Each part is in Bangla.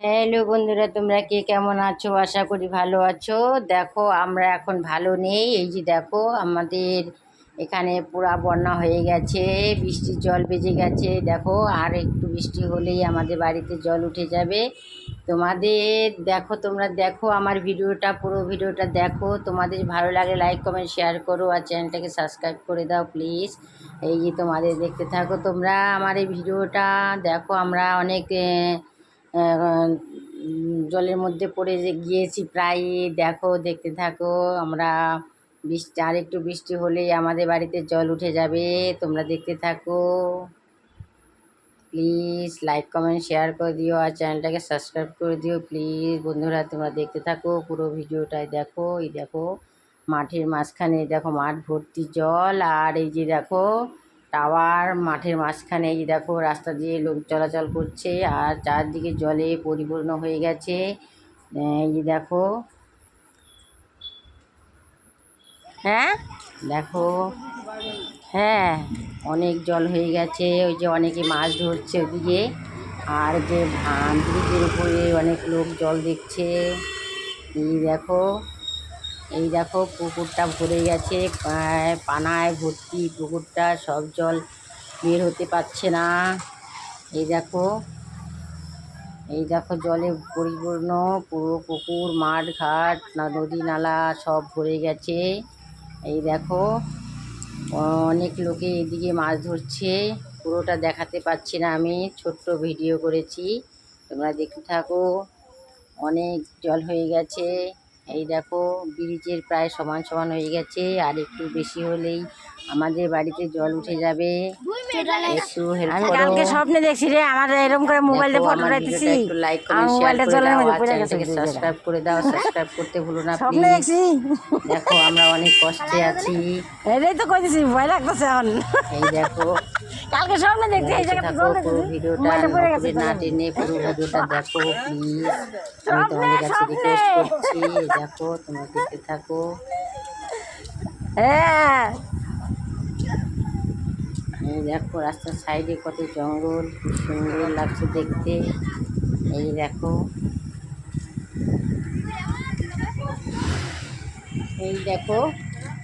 হ্যালো বন্ধুরা, তোমরা কে কেমন আছো? আশা করি ভালো আছো। দেখো, আমরা এখন ভালো নেই। এই যে দেখো, আমাদের এখানে পুরা বন্যা হয়ে গেছে, বৃষ্টির জল বেজে গেছে। দেখো, আর একটু বৃষ্টি হলেই আমাদের বাড়িতে জল উঠে যাবে। তোমাদের দেখো, তোমরা দেখো আমার ভিডিওটা, পুরো ভিডিওটা দেখো। তোমাদের ভালো লাগে লাইক কমেন্ট শেয়ার করো আর চ্যানেলটাকে সাবস্ক্রাইব করে দাও প্লিজ এই যে তোমাদের দেখতে থাকো তোমরা আমার এই ভিডিওটা। দেখো, আমরা অনেক জলের মধ্যে পড়ে যে গিয়েছি প্রায়, দেখো, দেখতে থাকো, আমরা বৃষ্টি, আর একটু বৃষ্টি হলেই আমাদের বাড়িতে জল উঠে যাবে, তোমরা দেখতে থাকো। প্লিজ লাইক কমেন্ট শেয়ার করে দিও, আর চ্যানেলটাকে সাবস্ক্রাইব করে দিও প্লিজ বন্ধুরা, তোমরা দেখতে থাকো, পুরো ভিডিওটাই দেখো, এই দেখো, মাঠের মাঝখানে, দেখো, মাঠ ভর্তি জল, আর এই যে দেখো টাওয়ার, মাঠের মাঝখানে এই দেখো রাস্তা দিয়ে লোক চলাচল করছে আর চারদিকে জলে পরিপূর্ণ হয়ে গেছে। এই দেখো। হ্যাঁ? দেখো। হ্যাঁ অনেক জল হয়ে গেছে। ওই যে অনেকে মাছ ধরছে ওদিকে। আর যে ব্রিজের উপরে অনেক লোক জল দেখছে। এই দেখো। এই দেখো পুকুরটা ভরে গেছে পানায় ভর্তি, পুকুরটা সব জল বের হতে পারছে না। এই দেখো এই দেখো জলে পরিপূর্ণ, পুরো পুকুর, মাঠ, ঘাট নদী, নালা সব ভরে গেছে। এই দেখো, অনেক লোকে এদিকে মাছ ধরছে, পুরোটা দেখাতে পারছি না আমি, ছোট্ট ভিডিও করেছি, তোমরা দেখতে থাকো। অনেক জল হয়ে গেছে। এই দেখো, ব্রিজের প্রায় সমান সমান হয়ে গেছে, আর একটু বেশি হলেই আমাদের বাড়িতে জল উঠে যাবে। কালকে স্বপ্নে দেখছি রে আমার এরকম করে মোবাইলে দেখো, ফটো রাখতেছি একটু লাইক আমার মোবাইলটা করে জলের মধ্যে পড়ে গেছে সাবস্ক্রাইব করে দাও সাবস্ক্রাইব করতে ভুলো না স্বপ্নে দেখছি। দেখো আমরা অনেক কষ্টে আছি। এটাই তো কইতেছি ভয় লাগতেছে এখন। এই দেখো কালকে স্বপ্নে দেখছি এই জায়গাটা জল ভিডিওটা পড়ে গেছে না টেনে পুরো ভিডিওটা দেখো প্লিজ আমি তোমাদের কাছে রিকোয়েস্ট করছি এই দেখো তোমরা দেখতে থাকো। হ্যাঁ। এই দেখো রাস্তার সাইডে কত জঙ্গল খুব সুন্দর লাগছে দেখতে। এই দেখো। এই দেখো,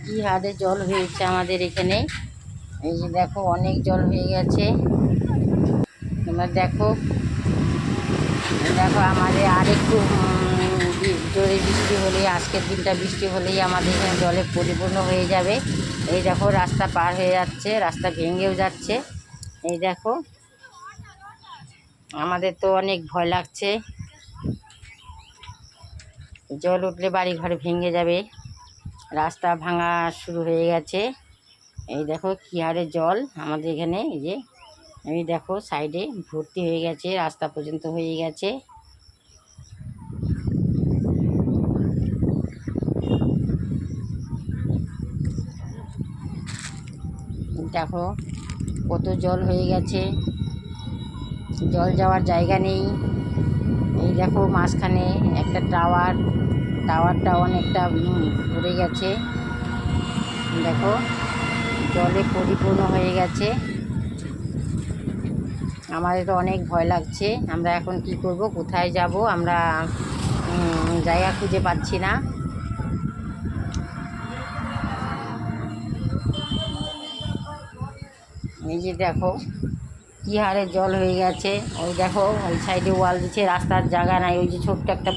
কি হারে জল হয়েছে আমাদের এখানে। এই যে দেখো, অনেক জল হয়ে গেছে। তোমরা দেখো দেখো আমাদের আরেকটু জোরে বৃষ্টি হলেই, আজকের দিনটা বৃষ্টি হলেই আমাদের এখানে জলে পরিপূর্ণ হয়ে যাবে। এই দেখো, রাস্তা পার হয়ে যাচ্ছে, রাস্তা ভেঙেও যাচ্ছে। এই দেখো, আমাদের তো অনেক ভয় লাগছে। জল উঠলে বাড়ি ঘর ভেঙে যাবে। রাস্তা ভাঙা শুরু হয়ে গেছে। এই দেখো, কী হারে জল আমাদের এখানে, এই যে, এই দেখো, সাইডে ভর্তি হয়ে গেছে, রাস্তা পর্যন্ত হয়ে গেছে। দেখো, কত জল হয়ে গেছে। জল যাওয়ার জায়গা নেই। এই দেখো মাঝখানে একটা টাওয়ার। টাওয়ারটা অনেকটা ভরে গেছে। দেখো, জলে পরিপূর্ণ হয়ে গেছে। আমাদের তো অনেক ভয় লাগছে। আমরা এখন কি করব? কোথায় যাব? আমরা জায়গা খুঁজে পাচ্ছি না। যে দেখো, কি হারে জল হয়ে গেছে। ওই দেখো, ওই সাইডে ওয়াল দিচ্ছে, রাস্তার জায়গা নাই, ওই যে ছোট্ট একটা